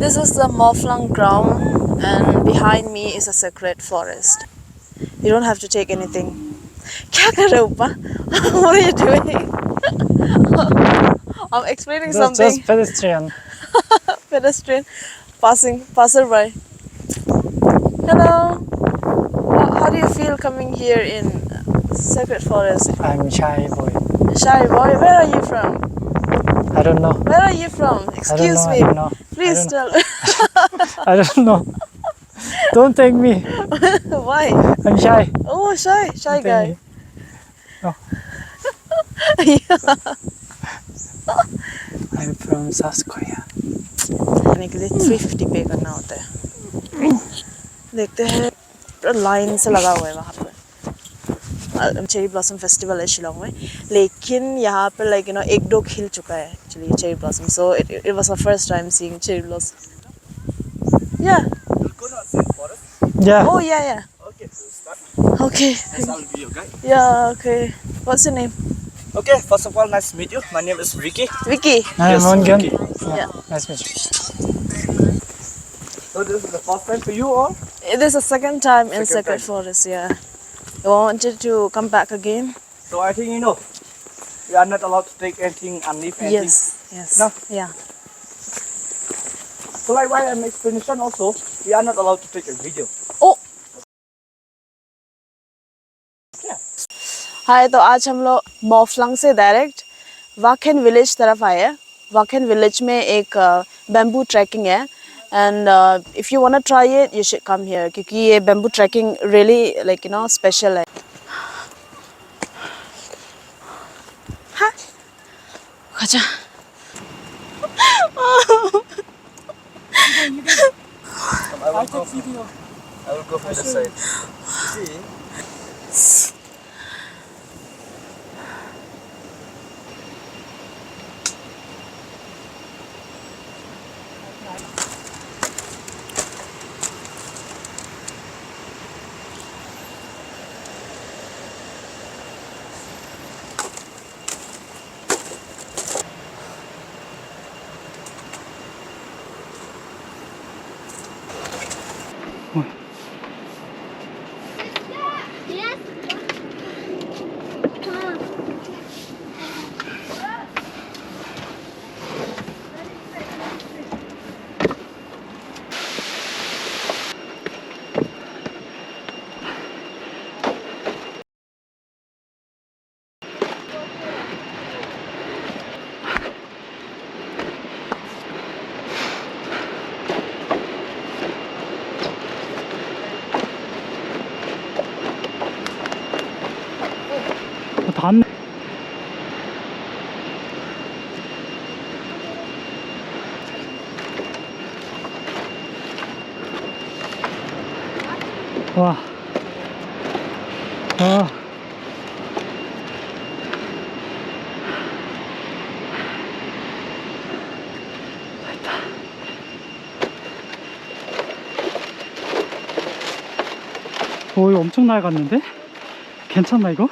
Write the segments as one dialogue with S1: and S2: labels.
S1: This is the Moflung ground and behind me is a sacred forest. You don't have to take anything. what are you doing? I'm explaining
S2: That's
S1: something.
S2: just pedestrian.
S1: pedestrian passing passerby. Hello. How, do you feel coming here in Sacred Forest?
S2: I'm shy boy.
S1: Shy boy, where are you from?
S2: I don't know.
S1: Where are you from?
S2: Excuse I don't know.
S1: me.
S2: I don't know.
S1: Please
S2: I
S1: tell.
S2: don't, I don't know. Don't take me.
S1: Why?
S2: I'm shy.
S1: Oh, shy, shy
S2: Don't
S1: guy.
S2: No. I'm from South Korea.
S1: खाने के लिए three fifty पे करना होता है देखते हैं line से लगा हुआ है वहाँ पर चेरी ब्लॉसम फेस्टिवल है शिलोंग में लेकिन यहाँ पर लाइक यू नो एक दो खिल चुका है actually cherry blossom. So it, it was my first time seeing cherry blossom. Yeah.
S2: Yeah.
S1: Oh yeah yeah.
S3: Okay. So
S1: okay
S3: your guide.
S1: yeah okay. What's your name?
S3: Okay first of all nice to meet you. My name is Ricky
S2: Ricky
S3: yes,
S2: I'm
S3: Ricky.
S1: Yeah. yeah.
S2: Nice to meet you.
S3: So this is the first time for you or?
S1: This is the second time
S3: second
S1: in
S3: Sacred
S1: Forest yeah. I wanted to come back again.
S3: So I think you know we are not allowed to take anything and leave anything.
S1: yes yes
S3: No.
S1: yeah
S3: So like while I'm explanation also, we are not allowed to take a video.
S1: ओ हाय तो आज हम लोग मोफलंग से direct वाखेन village तरफ आए हैं वाखेन village में एक बैम्बू ट्रैकिंग है and if you want try it you should come here क्योंकि ये bamboo trekking really like you know special है हाँ
S3: go from the side. See?
S2: 어, 아. 됐다. 오, 이거 엄청 낡았는데? 괜찮나, 이거?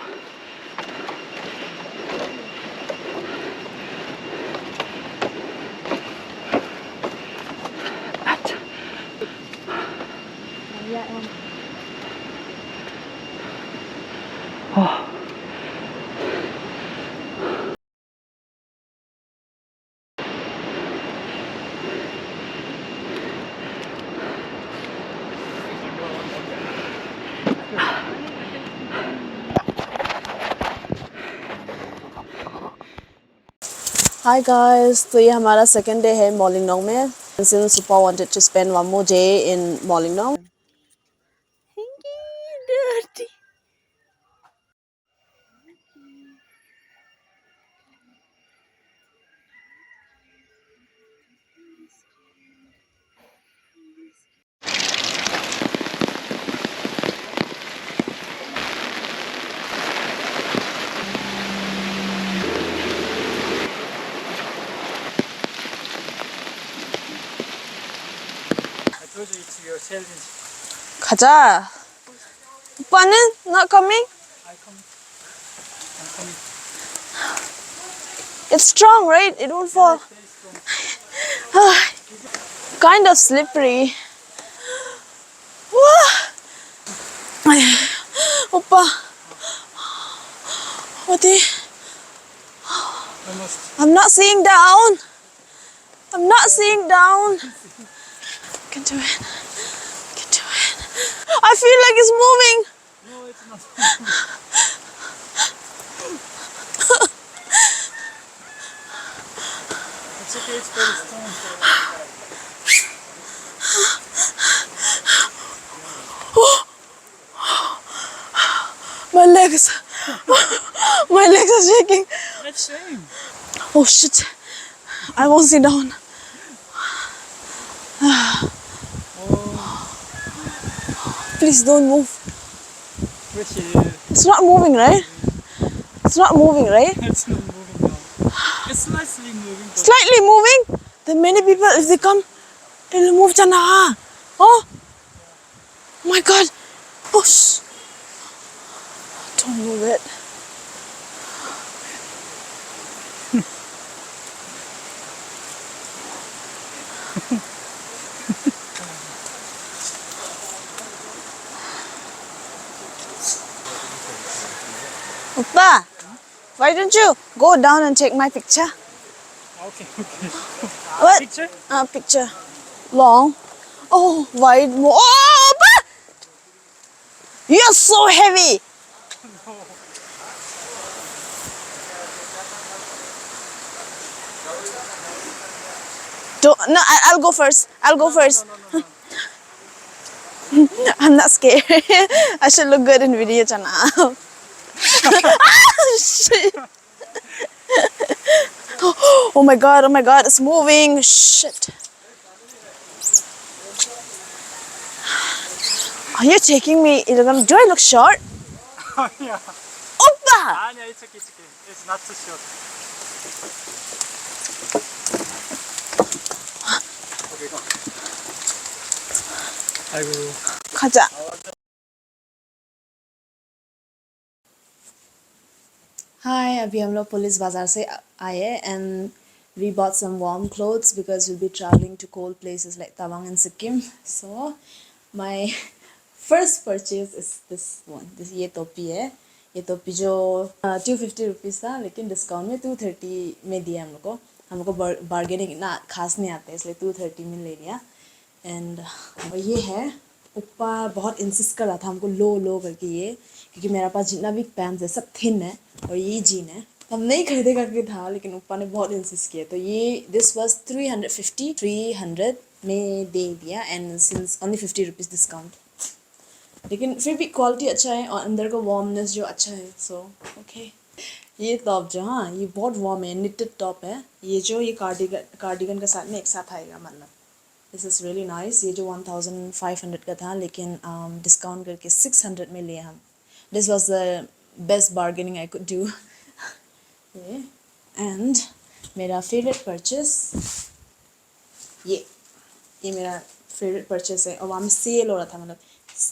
S1: Hi guys तो ये हमारा सेकेंड डे है मॉलिंग नाउ में। Super super wanted to spend one more day in
S2: Mawlynnong
S1: 가자. 오빠는 not coming?
S2: I come. I'm coming.
S1: It's strong, right? It won't fall.
S2: Very strong.
S1: kind of slippery. 와! 아이, 오빠. 어디? I'm not seeing down. I'm not seeing down. can do it. can do it. I feel like it's moving.
S2: No, it's not. it's okay, it's very strong.
S1: My legs. My legs are shaking.
S2: Let's shame.
S1: Oh shit. I won't sit down. Please don't move. It's not moving, right? It's not moving, right?
S2: It's not moving now. It's slightly moving,
S1: Slightly moving. Then many people, if they come, it'll move jana. Oh. my god. Oh sh. Don't move it. Oppa, why don't you go down and take my picture?
S2: okay, okay.
S1: What?
S2: Picture?
S1: Uh, picture. Long. Oh, wide more. Oh, Oppa! You're so heavy. Don't, no, I, I'll go first. I'll go first. I'm not scared. I should look good in video channel ah, shit. Oh my god, oh my god, it's moving. Shit. Are you taking me? Do I look short?
S2: yeah.
S1: Oppa!
S2: 아니야, it's okay, it's okay. It's not too short. 아이고.
S1: 가자. Hi अभी हम लोग पुलिस बाज़ार से आए and we bought some warm clothes because we be travelling to cold places like Tawang and Sikkim so my first purchase is this one this ये टोपी है। ये टोपी जो टू फिफ्टी रुपीज़ था, लेकिन डिस्काउंट में टू थर्टी में दिया हम लोग को। हम लोग को बार्गेनिंग ना, खास नहीं आता, इसलिए टू थर्टी में ले लिया। एंड ये है उपा बहुत इंसिस्ट कर रहा था हमको लो लो करके ये क्योंकि मेरे पास जितना भी पैंट्स है सब थिन है और ये जीन है। हम नहीं खरीदे करके था लेकिन उपा ने बहुत इंसिस्ट किया। तो ये this was three hundred fifty three hundred में दे दिया and since only fifty rupees discount लेकिन फिर भी क्वालिटी अच्छा है और अंदर का वार्मनेस जो अच्छा है सो so, ओके okay. ये टॉप जो हाँ ये बहुत वार्म है निटेड टॉप है। ये जो ये कार्डिगन कार्डिगन के साथ में एक साथ आएगा मतलब। दिस इज़ रियली नाइस ये जो वन थाउजेंड फाइव हंड्रेड का था लेकिन डिस्काउंट करके सिक्स हंड्रेड में लिए हम this was the best bargaining I could do ये एंड मेरा फेवरेट परचेस ये ये मेरा फेवरेट परचेस है और वहाँ में सेल हो रहा था मतलब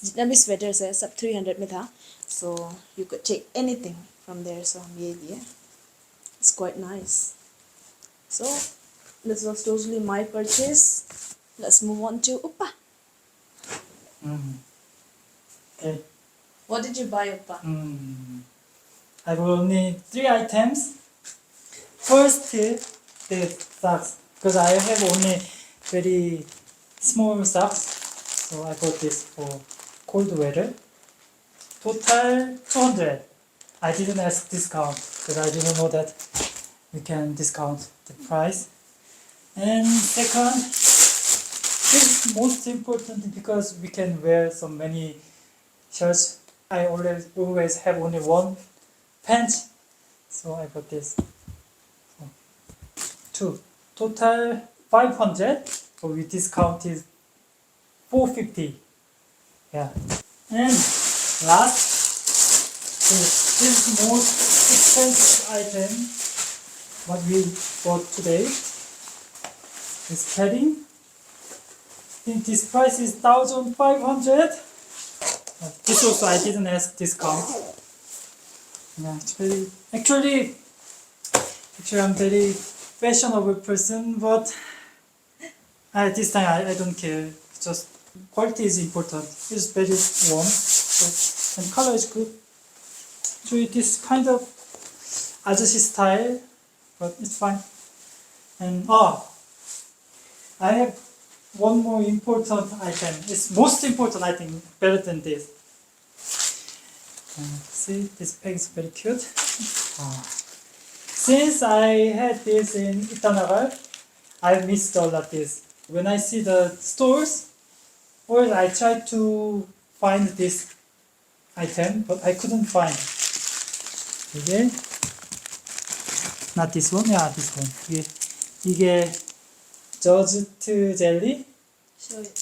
S1: जितना भी स्वेटर्स है सब थ्री हंड्रेड में था so you could take anything from there so हम ये लिए it's quite nice so this was totally my purchase let's move on to uppa
S2: 음. Okay.
S1: what did you buy uppa
S2: 음. I have only three items. First, the socks, because I have only very small socks, so I bought this for cold weather. Total 200. I didn't ask discount because I didn't know that we can discount the price. And second, this is most important because we can wear so many shirts. I always always have only one pants, so I bought this. So, two. Total 500, but we discount is 450. Yeah. And last, this is most expensive item what we bought today. This padding think this price is 1500 this also I didn't ask discount yeah it's very actually actually I'm very fashionable person but at this time I, I don't care. Just quality is important. It's very warm so, and color is good. So it is kind of ajushi style but it's fine. And oh I have one more important item. It's most important, I think, better than this. Uh, see, this peg is very cute. Ah. Since I had this in Itanagar, I missed all of this. When I see the stores, or I tried to find this item, but I couldn't find. 이게 not this one, yeah, this one. 이게 이게 Judged jelly?
S4: Show it.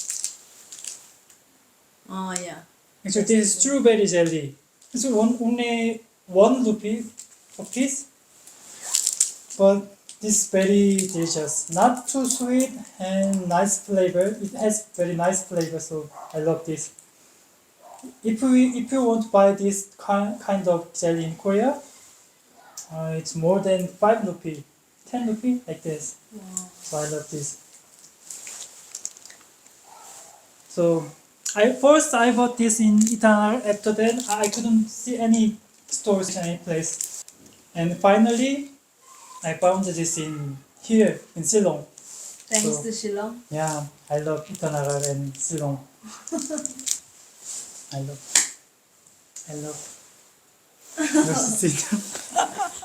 S4: Oh ah, yeah.
S2: So this is strawberry jelly. It's one, only one rupee for piece. But this very delicious. Not too sweet and nice flavor. It has very nice flavor, so I love this. If we if you want to buy this kind kind of jelly in Korea, uh, it's more than five rupee ten rupee like this.
S4: Wow.
S2: So I love this. So I first I bought this in Itanagar. After that, I couldn't see any stores any place, and finally, I found this in here in Silong.
S4: Thanks
S2: So-
S4: to Shillong.
S2: Yeah, I love Itanagar and Silong. I love, I love.